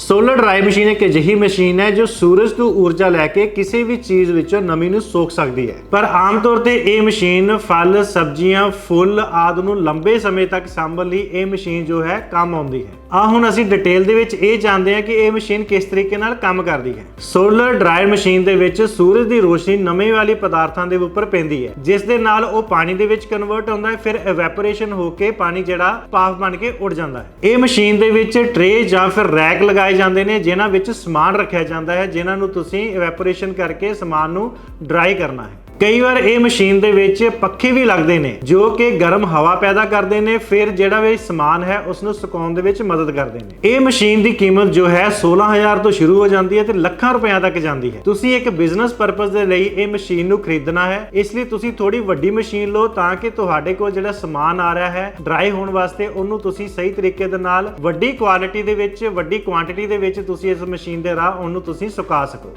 Solar drive machine ਇੱਕ ਅਜਿਹੀ machine ਹੈ ਜੋ ਸੂਰਜ ਤੋਂ ਊਰਜਾ ਲੈ ਕੇ ਕਿਸੇ ਵੀ ਚੀਜ਼ ਵਿੱਚੋਂ ਨਮੀ ਨੂੰ ਸੋਖ ਸਕਦੀ ਹੈ। ਪਰ ਆਮ ਤੌਰ ਤੇ ਇਹ ਮਸ਼ੀਨ ਫਲ, ਸਬਜ਼ੀਆਂ, ਫੁੱਲ ਆਦਿ ਨੂੰ ਲੰਬੇ ਸਮੇਂ ਤੱਕ ਸਾਂਭਣ ਲਈ ਇਹ ਮਸ਼ੀਨ ਜੋ ਹੈ ਕੰਮ ਆਉਂਦੀ ਹੈ। ਆ ਹੁਣ ਅਸੀਂ ਡਿਟੇਲ ਦੇ ਵਿੱਚ ਇਹ ਜਾਣਦੇ ਹਾਂ ਕਿ ਇਹ ਮਸ਼ੀਨ ਕਿਸ ਤਰੀਕੇ ਨਾਲ ਕੰਮ ਕਰਦੀ ਹੈ। ਸੋਲਰ ਡਰਾਈਵ ਮਸ਼ੀਨ ਦੇ ਵਿੱਚ ਸੂਰਜ ਦੀ ਰੋਸ਼ਨੀ ਨਮੀ ਵਾਲੀ ਪਦਾਰਥਾਂ ਦੇ ਉੱਪਰ ਪੈਂਦੀ ਹੈ, ਜਿਸ ਦੇ ਨਾਲ ਉਹ ਪਾਣੀ ਦੇ ਵਿੱਚ ਕਨਵਰਟ ਹੁੰਦਾ ਹੈ, ਫਿਰ ਇਵੈਪੋਰੇਸ਼ਨ ਹੋ ਕੇ ਪਾਣੀ ਜਿਹੜਾ ਭਾਫ ਬਣ ਕੇ ਉੱਡ ਜਾਂਦਾ ਹੈ। ਇਹ ਮਸ਼ੀਨ ਦੇ ਵਿੱਚ ਟਰੇ ਜਾਂ ਫਿਰ ਰੈਕ ਲਗਾਏ ਜਾਂਦੇ ਨੇ, ਜਿਨ੍ਹਾਂ ਵਿੱਚ ਸਮਾਨ ਰੱਖਿਆ ਜਾਂਦਾ ਹੈ, ਜਿਨ੍ਹਾਂ ਨੂੰ ਤੁਸੀਂ ਇਵੈਪੋਰੇਸ਼ਨ ਕਰਕੇ ਸਮਾਨ ਨੂੰ ਡਰਾਈ ਕਰਨਾ ਹੈ। ਕਈ ਵਾਰ ਇਹ ਮਸ਼ੀਨ ਦੇ ਵਿੱਚ ਪੱਖੇ ਵੀ ਲੱਗਦੇ ਨੇ, ਜੋ ਕਿ ਗਰਮ ਹਵਾ ਪੈਦਾ ਕਰਦੇ ਨੇ, ਫਿਰ ਜਿਹੜਾ ਵੀ ਸਮਾਨ ਹੈ ਉਸ ਨੂੰ ਸੁਕਾਉਣ ਦੇ ਵਿੱਚ ਮਦਦ ਕਰਦੇ ਨੇ। ਇਹ ਮਸ਼ੀਨ ਦੀ ਕੀਮਤ ਜੋ ਹੈ 16000 ਤੋਂ ਸ਼ੁਰੂ ਹੋ ਜਾਂਦੀ ਹੈ ਤੇ ਲੱਖਾਂ ਰੁਪਈਆਂ ਤੱਕ ਜਾਂਦੀ ਹੈ। ਤੁਸੀਂ ਇੱਕ ਬਿਜ਼ਨਸ ਪਰਪਸ ਦੇ ਲਈ ਇਹ ਮਸ਼ੀਨ ਨੂੰ ਖਰੀਦਣਾ ਹੈ, ਇਸ ਲਈ ਤੁਸੀਂ ਥੋੜੀ ਵੱਡੀ ਮਸ਼ੀਨ ਲਓ ਤਾਂ ਕਿ ਤੁਹਾਡੇ ਕੋਲ ਜਿਹੜਾ ਸਮਾਨ ਆ ਰਿਹਾ ਹੈ ਡਰਾਈ ਹੋਣ ਵਾਸਤੇ, ਉਹਨੂੰ ਤੁਸੀਂ ਸਹੀ ਤਰੀਕੇ ਦੇ ਨਾਲ ਵੱਡੀ ਕੁਆਲਿਟੀ ਦੇ ਵਿੱਚ, ਵੱਡੀ ਕੁਆਂਟੀਟੀ ਦੇ ਵਿੱਚ ਤੁਸੀਂ ਇਸ ਮਸ਼ੀਨ ਦੇ ਰਾਹ, ਉਹਨੂੰ ਤੁਸੀਂ ਸੁਕਾ ਸਕੋ।